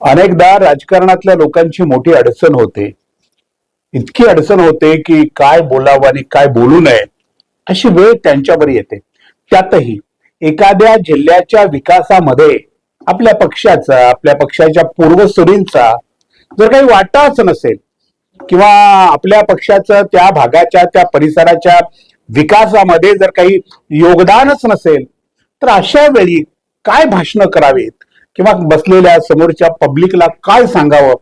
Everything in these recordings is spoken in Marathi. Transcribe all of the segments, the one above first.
अनेकदा राजकारणातल्या लोकांची मोठी अडचण होते. इतकी अडचण होते की काय बोलावं आणि काय बोलू नये अशी वेळ त्यांच्यावर येते. त्यातही एखाद्या जिल्ह्याच्या विकासामध्ये आपल्या पक्षाचा आपल्या पक्षाच्या पूर्वसुरींचा जर काही वाटाच नसेल किंवा आपल्या पक्षाचं त्या भागाच्या त्या परिसराच्या विकासामध्ये जर काही योगदानच नसेल तर अशा वेळी काय भाषणं करावीत? किंवा बसलेल्या समोरच्या पब्लिकला काय सांगावं?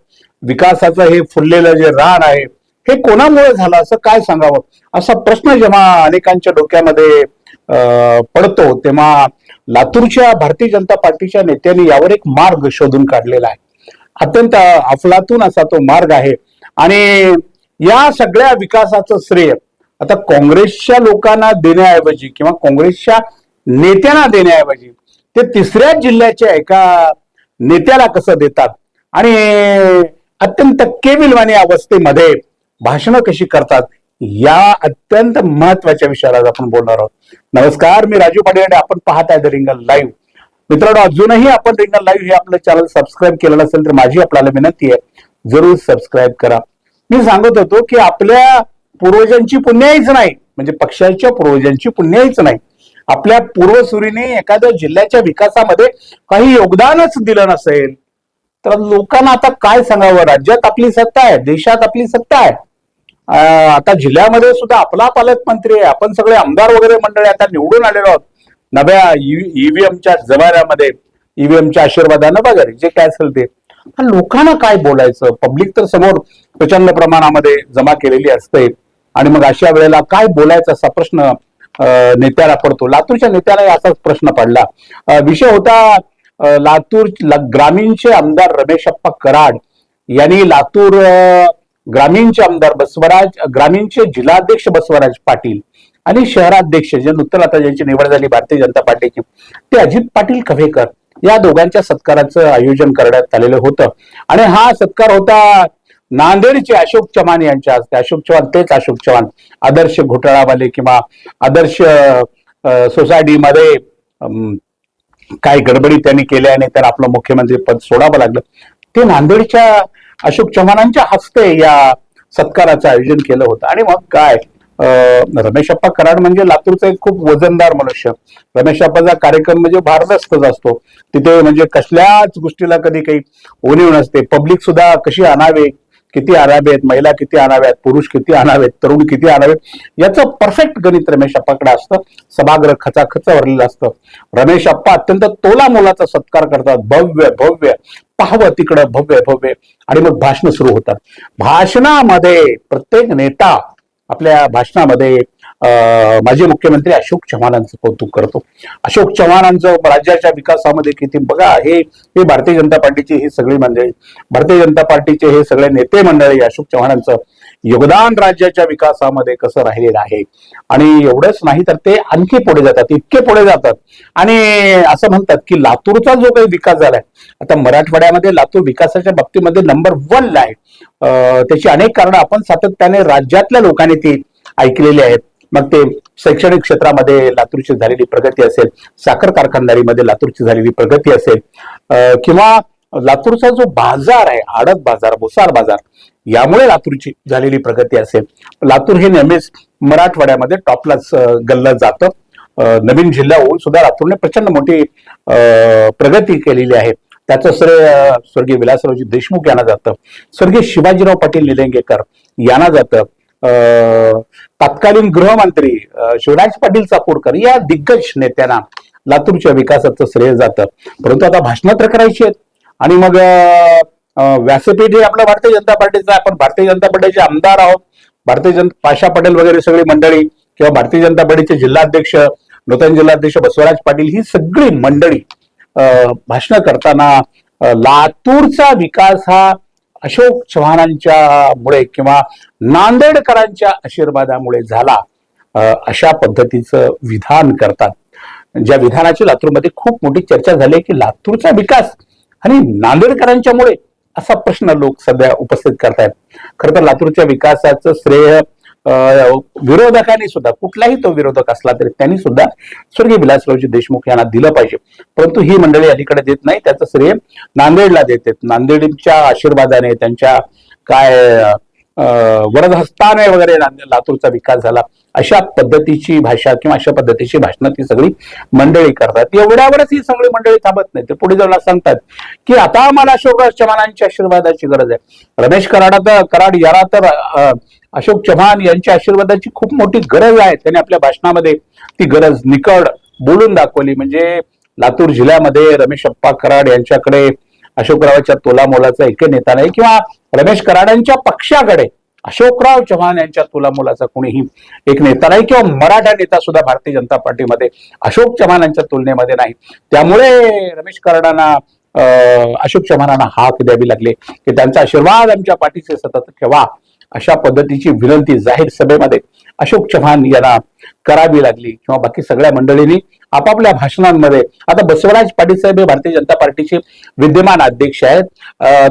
विकासाचं हे फुललेलं जे रान आहे हे कोणामुळे झालं? असं काय सांगावं? असा प्रश्न जेव्हा अनेकांच्या डोक्यामध्ये अं, पडतो तेव्हा लातूरच्या भारतीय जनता पार्टीच्या नेत्यांनी यावर एक मार्ग शोधून काढलेला आहे. अत्यंत अफलातून असा तो मार्ग आहे. आणि या सगळ्या विकासाचं श्रेय आता काँग्रेसच्या लोकांना देण्याऐवजी किंवा काँग्रेसच्या नेत्यांना देण्याऐवजी ते तिसऱ्या जिल्ह्याच्या एका नेत्याला कसं देतात? आणि अत्यंत केविलवाणी अवस्थेमध्ये भाषणं कशी करतात? या अत्यंत महत्त्वाच्या विषयावर आज आपण बोलणार आहोत. नमस्कार मी राजू पाटील आणि आपण पाहत आहे द रिंगल लाईव्ह मित्रांनो अजूनही आपण रिंगल लाईव्ह हे आपलं चॅनल सबस्क्राईब केलं असेल तर माझी आपल्याला विनंती आहे जरूर सबस्क्राईब करा. मी सांगत होतो की आपल्या पूर्वजांची पुण्याईच नाही म्हणजे पक्षाच्या पूर्वजांची पुण्याईच नाही. आपल्या पूर्वसुरीने एखाद्या जिल्ह्याच्या विकासामध्ये काही योगदानच दिलं नसेल तर लोकांना आता काय सांगावं? राज्यात आपली सत्ता आहे देशात आपली सत्ता आहे. आता जिल्ह्यामध्ये सुद्धा आपला पालकमंत्री आहे आपण सगळे आमदार वगैरे मंडळी आता निवडून आलेलो आहोत. नव्या ईव्हीएमच्या जमान्यामध्ये ईव्हीएमच्या आशीर्वादानं वगैरे जे काय असेल ते. लोकांना काय बोलायचं? पब्लिक तर समोर प्रचंड प्रमाणामध्ये जमा केलेली असते. आणि मग अशा वेळेला काय बोलायचा असा प्रश्न नेत्याला पडतो. लातूरच्या नेत्यालाही असाच प्रश्न पडला. विषय होता लातूर ला- ग्रामीणचे आमदार रमेशप्पा कराड यांनी लातूर ग्रामीणचे आमदार बसवराज ग्रामीणचे जिल्हाध्यक्ष बसवराज पाटील आणि शहराध्यक्ष जे नूतन आता ज्यांची निवड झाली भारतीय जनता पार्टीची ते अजित पाटील कव्हेकर या दोघांच्या सत्काराचं आयोजन करण्यात आलेलं होतं. आणि हा सत्कार होता नांदेडचे अशोक चव्हाण यांच्या हस्ते अशोक चव्हाण तेच अशोक चव्हाण. आदर्श घोटाळावाले किंवा आदर्श सोसायटीमध्ये अं, काय गडबडी त्यांनी केल्या आणि त्यांना आपलं मुख्यमंत्री पद सोडावं लागलं. ते नांदेडच्या अशोक चव्हाणांच्या हस्ते या सत्काराचं आयोजन केलं होतं. आणि मग काय? रमेश रमेशप्पा कराड म्हणजे लातूरचा एक खूप वजनदार मनुष्य. रमेशप्पाचा कार्यक्रम म्हणजे भारदस्तच असतो. तिथे म्हणजे कसल्याच गोष्टीला कधी काही उणीव नसते. पब्लिक सुद्धा कशी आणावे? किती आणावे आहेत महिला किती आणाव्यात पुरुष किती आणावेत तरुण किती आणावेत याचं परफेक्ट गणित रमेश अप्पाकडे असतं. सभागृह खचाखच भरलेलं असतं. रमेश अप्पा अत्यंत तोला मोलाचा सत्कार करतात. भव्य भव्य पाहावं तिकडं भव्य भव्य. आणि मग भाषण सुरू होतात. भाषणामध्ये प्रत्येक नेता आपल्या भाषणामध्ये माजी मुख्यमंत्री अशोक चव्हाणांचं कौतुक करतो. अशोक चव्हाणांचं राज्याच्या विकासामध्ये किती बघा हे हे भारतीय जनता पार्टीची ही सगळी मंडळी भारतीय जनता पार्टीचे हे सगळे नेते मंडळी अशोक चव्हाणांचं योगदान राज्याच्या विकासामध्ये कसं राहिलेलं आहे. आणि एवढंच नाही तर ते आणखी पुढे जातात इतके पुढे जातात. आणि असं म्हणतात की लातूरचा जो काही विकास झालाय आता मराठवाड्यामध्ये लातूर विकासाच्या बाबतीमध्ये नंबर वन आहे. त्याची अनेक कारणं आपण सातत्याने राज्यातल्या लोकांनी ती ऐकलेली आहेत. मग ते शैक्षणिक क्षेत्रामध्ये लातूरची झालेली प्रगती असेल साखर कारखानदारीमध्ये लातूरची झालेली प्रगती असेल किंवा लातूरचा जो बाजार आहे आडत बाजार भुसार बाजार यामुळे लातूरची झालेली प्रगती असेल. लातूर हे नेहमीच मराठवाड्यामध्ये टॉपलाच गल्लं जातं. नवीन जिल्हा होऊन सुद्धा लातूरने प्रचंड मोठी प्रगती केलेली आहे. त्याचं श्रेय स्वर्गीय विलासरावजी देशमुख यांना जातं. स्वर्गीय शिवाजीराव पाटील निलंगेकर यांना जातं. तत्कालीन गृहमंत्री शिवराज पाटील चाकूरकर या दिग्गज नेत्यांना लातूरच्या विकासाचं श्रेय जातं. परंतु आता भाषणं तर करायची आहेत. आणि मग व्यासपीठ हे आपलं भारतीय जनता पार्टीचं आपण भारतीय जनता पार्टीचे आमदार आहोत. भारतीय जनता पाशा पटेल वगैरे सगळी मंडळी किंवा भारतीय जनता पार्टीचे जिल्हाध्यक्ष नूतन जिल्हाध्यक्ष बसवराज पाटील ही सगळी मंडळी भाषण करताना लातूरचा विकास हा अशोक चव्हाणांच्या मुळे किंवा नांदेडकरांच्या आशीर्वादामुळे झाला अशा पद्धतीचं विधान करतात. ज्या विधानाची लातूरमध्ये खूप मोठी चर्चा झाली आहे की लातूरचा विकास आणि नांदेडकरांच्यामुळे असा प्रश्न लोक सध्या उपस्थित करतायत. खरं तर लातूरच्या विकासाचं श्रेय विरोधकांनी सुद्धा कुठलाही तो विरोधक असला तरी त्यांनी सुद्धा स्वर्गीय विलासरावजी देशमुख यांना दिलं पाहिजे. परंतु ही मंडळी अलीकडे देत नाही त्याचं श्रेय नांदेडला देते नांदेडच्या आशीर्वादाने त्यांच्या काय वरदहस्ताने वगैरे लातूरचा विकास झाला अशा पद्धतीची भाषा किंवा अशा पद्धतीची भाषणं ती सगळी मंडळी करतात. एवढ्यावरच ही सगळी मंडळी थांबत नाही ते पुढे जाऊन सांगतात की आता आम्हाला अशोकराज चव्हाणांच्या आशीर्वादाची गरज आहे. रमेश कराड तर कराड याला तर अशोक चव्हाण यांच्या आशीर्वादाची खूप मोठी गरज आहे. त्यांनी आपल्या भाषणामध्ये ती गरज निकड बोलून दाखवली. म्हणजे लातूर जिल्ह्यामध्ये रमेश अप्पा कराड यांच्याकडे अशोकरावाच्या तोलामोलाचा एक नेता नाही किंवा रमेश कराडांच्या पक्षाकडे अशोकराव चव्हाण यांच्या तुला मुलाचा कोणीही एक नेता नाही किंवा मराठा नेता सुद्धा भारतीय जनता पार्टीमध्ये अशोक चव्हाण यांच्या तुलनेमध्ये नाही. त्यामुळे रमेश कराडांना अं, अशोक चव्हाणांना हाक द्यावी लागले. की त्यांचा आशीर्वाद आमच्या पाठीचे सतत ठेवा. अशा पद्धतीची विनंती जाहीर सभेमध्ये अशोक चव्हाण यांना करावी लागली किंवा बाकी सगळ्या मंडळींनी आपापल्या भाषणांमध्ये आता बसवराज पाटील साहेब हे भारतीय जनता पार्टीचे विद्यमान अध्यक्ष आहेत.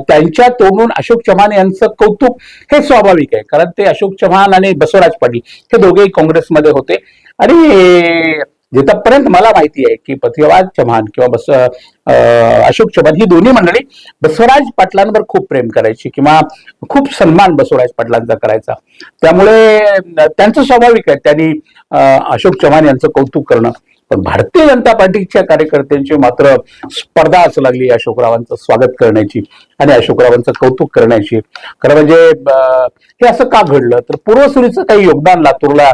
त्यांच्या तोंडून अशोक चव्हाण यांचं कौतुक हे स्वाभाविक आहे. कारण ते अशोक चव्हाण आणि बसवराज पाटील हे दोघेही काँग्रेसमध्ये होते. आणि जिथपर्यंत मला माहिती आहे की पृथ्वीराज चव्हाण किंवा बस अशोक चव्हाण ही दोन्ही मंडळी बसवराज पाटलांवर खूप प्रेम करायची किंवा खूप सन्मान बसवराज पाटलांचा करायचा. त्यामुळे त्यांचं स्वाभाविक आहे. त्यांनी अं, अशोक चव्हाण यांचं कौतुक करणं. पण भारतीय जनता पार्टीच्या कार्यकर्त्यांची मात्र स्पर्धा असू लागली. अशोकरावांचं स्वागत करण्याची आणि अशोकरावांचं कौतुक करण्याची. खरं म्हणजे हे असं का घडलं? तर पूर्वसुरीचं काही योगदान लातूरला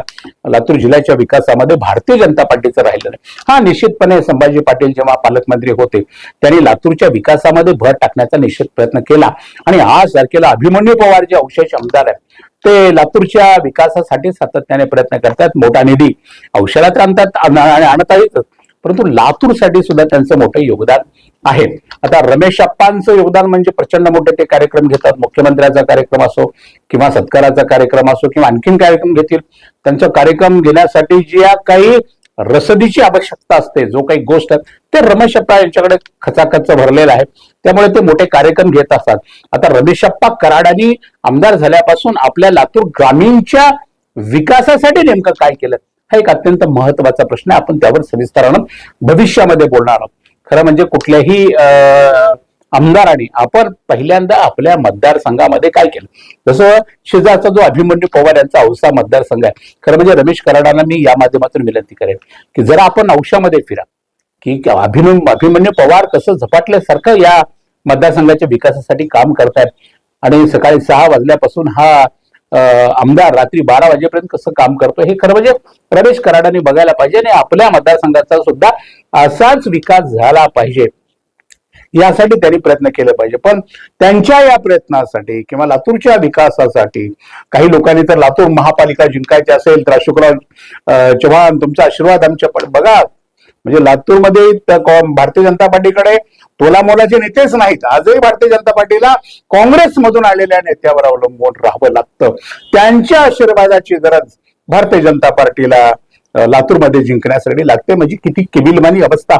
लातूर जिल्ह्याच्या विकासामध्ये भारतीय जनता पार्टीचं राहिलं नाही. हा निश्चितपणे संभाजी पाटील जेव्हा पालकमंत्री होते त्यांनी लातूरच्या विकासामध्ये भर टाकण्याचा निश्चित प्रयत्न केला. आणि आज तारखेला अभिमन्यू पवार जे अवशेष आमदार आहेत. ते लातूरच्या विकासासाठी सातत्याने प्रयत्न करतात. मोठा निधी औषधात आणतात आणता येत परंतु लातूरसाठी सुद्धा त्यांचं मोठं योगदान आहे. आता रमेश अप्पांचं योगदान म्हणजे प्रचंड मोठे ते कार्यक्रम घेतात. मुख्यमंत्र्याचा कार्यक्रम असो किंवा सत्काराचा कार्यक्रम असो किंवा आणखीन कार्यक्रम घेतील. त्यांचा कार्यक्रम घेण्यासाठी ज्या काही रसदीची आवश्यकता असते जो काही गोष्ट ते रमेश अप्पा यांच्याकडे खचाखच भरलेला आहे. त्यामुळे ते मोठे कार्यक्रम घेत असतात. आता रमेश अप्पा कराडांनी आमदार झाल्यापासून आपल्या लातूर ग्रामीणच्या विकासासाठी नेमकं काय केलं? हा एक अत्यंत महत्त्वाचा प्रश्न आहे. आपण त्यावर सविस्तरानं भविष्यामध्ये बोलणार आहोत. खरं म्हणजे कुठल्याही अं, आमदारांनी आपण पहिल्यांदा आपल्या मतदारसंघामध्ये काय केलं? जसं शेजारचा जो अभिमन्यू पवार यांचा औसा मतदारसंघ आहे खरं म्हणजे रमेश कराडांना मी या माध्यमातून विनंती करेन की जरा आपण औषामध्ये फिरा की अभिमन अभिमन्यू पवार कसं झपाटल्यासारखं या मतदारसंघाच्या विकासासाठी काम करतायत. आणि सकाळी सहा वाजल्यापासून हा आमदार रात्री बारा वाजेपर्यंत कसं काम करतो हे खरं म्हणजे रमेश कराडांनी बघायला पाहिजे आणि आपल्या मतदारसंघाचा सुद्धा असाच विकास झाला पाहिजे. यासाठी त्यांनी प्रयत्न केले पाहिजे. पण त्यांच्या या प्रयत्नासाठी किंवा लातूरच्या विकासासाठी काही लोकांनी तर लातूर महापालिका जिंकायची असेल तर अशोकराव चव्हाण तुमचा आशीर्वाद आमच्या पण बघा. म्हणजे लातूरमध्ये भारतीय जनता पार्टीकडे तोलामोलाचे नेतेच नाहीत. आजही भारतीय जनता पार्टीला काँग्रेसमधून आलेल्या नेत्यावर अवलंबून राहावं लागतं. त्यांच्या आशीर्वादाची गरज भारतीय जनता पार्टीला लातूरमध्ये जिंकण्यासाठी लागते. म्हणजे किती किबिलमानी अवस्था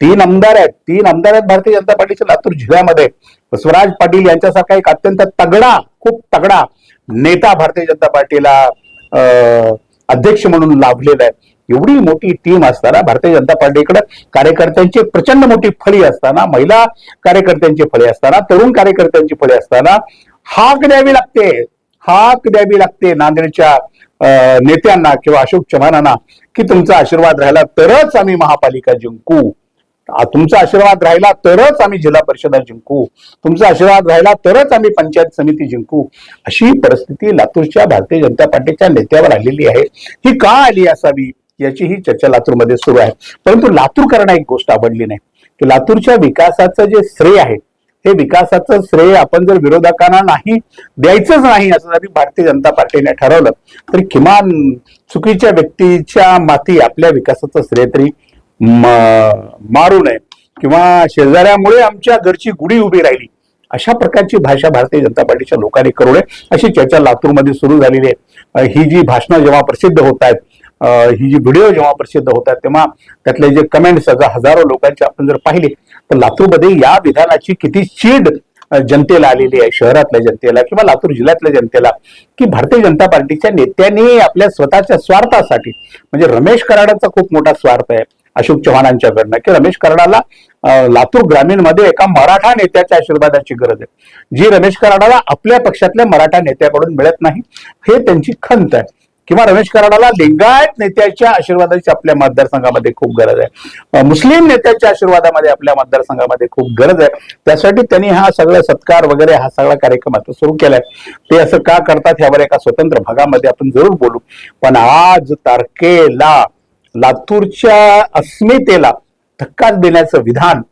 तीन आमदार आहेत. तीन आमदार आहेत भारतीय जनता पार्टीच्या लातूर जिल्ह्यामध्ये. स्वराज पाटील यांच्यासारखा एक अत्यंत तगडा खूप तगडा नेता भारतीय जनता पार्टीला अं, अध्यक्ष म्हणून लाभलेला आहे. एवढी मोठी टीम असताना भारतीय जनता पार्टीकडे कार्यकर्त्यांची प्रचंड मोठी फळी असताना महिला कार्यकर्त्यांची फळी असताना तरुण कार्यकर्त्यांची फळी असताना हाक द्यावी लागते. हाक द्यावी लागते नांदेडच्या अं, नेत्यांना किंवा अशोक चव्हाणांना की तुमचा आशीर्वाद राहिला तरच आम्ही महापालिका जिंकू. तुमचा आशीर्वाद राहिला तरच आम्ही जिल्हा परिषदा जिंकू. तुमचा आशीर्वाद राहिला तरच आम्ही पंचायत समिती जिंकू. अशी परिस्थिती लातूरच्या भारतीय जनता पार्टीच्या नेत्यावर आलेली आहे. ही का आली असावी याची ही चर्चा लातूरमध्ये सुरू आहे. परंतु लातूरकरांना एक गोष्ट आवडली नाही. की लातूरच्या विकासाचं जे श्रेय आहे हे विकासाचं श्रेय आपण जर विरोधकांना नाही द्यायचंच नाही असं जरी भारतीय जनता पार्टीने ठरवलं तरी किमान चुकीच्या व्यक्तीच्या माती आपल्या विकासाचं श्रेय तरी मारू नये. किंवा शेजाऱ्यामुळे आमच्या घरची गुढी उभी राहिली. अशा प्रकारची भाषा भारतीय जनता पार्टीच्या लोकांनी करू नये. अशी चर्चा लातूरमध्ये सुरू झालेली आहे. ही जी भाषणं जेव्हा प्रसिद्ध होत आहेत ही जी व्हिडिओ जेव्हा प्रसिद्ध होत आहेत तेव्हा त्यातले जे कमेंट्स हजारो लोकांचे आपण जर पाहिले तर लातूरमध्ये या विधानाची किती चीड जनतेला आलेली आहे शहरातल्या जनतेला किंवा लातूर जिल्ह्यातल्या जनतेला की भारतीय जनता पार्टीच्या नेत्यांनी आपल्या स्वतःच्या स्वार्थासाठी म्हणजे रमेश कराडांचा खूप मोठा स्वार्थ आहे. अशोक चव्हाणांच्याकडनं की रमेश कराडाला लातूर ग्रामीणमध्ये एका मराठा नेत्याच्या आशीर्वादाची गरज आहे. जी रमेश कराडाला आपल्या पक्षातल्या मराठा नेत्याकडून मिळत नाही हे त्यांची खंत आहे. किंवा रमेश कराडाला लिंगायत नेत्याच्या आशीर्वादाची आपल्या मतदारसंघामध्ये खूप गरज आहे. मुस्लिम नेत्याच्या आशीर्वादामध्ये आपल्या मतदारसंघामध्ये खूप गरज आहे. त्यासाठी त्यांनी हा सगळा सत्कार वगैरे हा सगळा कार्यक्रम आता सुरू केलाय. ते असं का करतात यावर एका स्वतंत्र भागामध्ये आपण जरूर बोलू. पण आज तारखेला लातूरच्या अस्मितेला धक्का देण्याचं विधान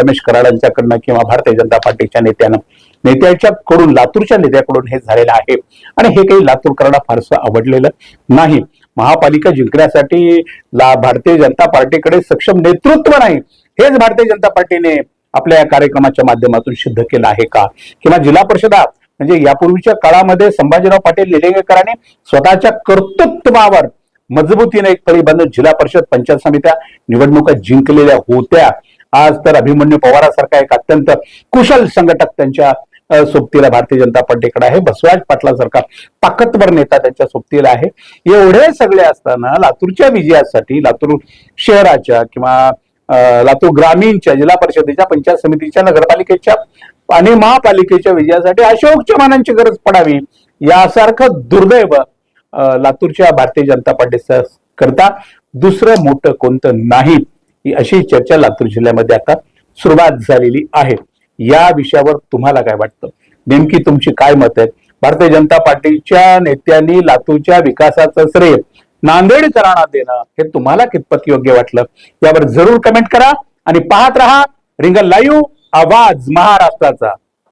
रमेश कराडांच्याकडनं किंवा भारतीय जनता पार्टीच्या नेत्यानं नेत्याच्या कडून लातूरच्या नेत्याकडून हे झालेलं आहे. आणि हे काही लातूरकरांना फारसं आवडलेलं नाही. महापालिका जिंकण्यासाठी ला भारतीय जनता पार्टीकडे सक्षम नेतृत्व नाही. हेच भारतीय जनता पार्टीने आपल्या या कार्यक्रमाच्या माध्यमातून सिद्ध केलं आहे का? किंवा जिल्हा परिषदा म्हणजे यापूर्वीच्या काळामध्ये संभाजीराव पाटील निलंगेकरांनी स्वतःच्या कर्तृत्वावर मजबूतीने एक परिबंध जिल्हा परिषद पंचायत समित्या निवडणुका जिंकलेल्या होत्या. आज तर अभिमन्यू पवारासारखा एक अत्यंत कुशल संघटक त्यांच्या सोबतीला भारतीय जनता पार्टीकडे आहे. बसवराज पाटलासारखा ताकदवर नेता त्यांच्या सोबतीला आहे. एवढे सगळे असताना लातूरच्या विजयासाठी लातूर शहराच्या किंवा लातूर ग्रामीणच्या जिल्हा परिषदेच्या पंचायत समितीच्या नगरपालिकेच्या आणि महापालिकेच्या विजयासाठी अशोक चव्हाणांची गरज पडावी यासारखं दुर्दैव लातूरच्या भारतीय जनता पार्टीचा करता दुसरं मोठं कोणतं नाही ही अशी चर्चा लातूर जिल्ह्यामध्ये आता सुरुवात झालेली आहे. या विषयावर तुम्हाला काय वाटतं? नेमकी तुमची काय मत आहे? भारतीय जनता पार्टीच्या नेत्यांनी लातूरच्या विकासाचं श्रेय नांदेडकरांना देणं हे तुम्हाला कितपत योग्य वाटलं? यावर जरूर कमेंट करा आणि पाहत रहा रिंगल लाईव्ह आवाज महाराष्ट्राचा.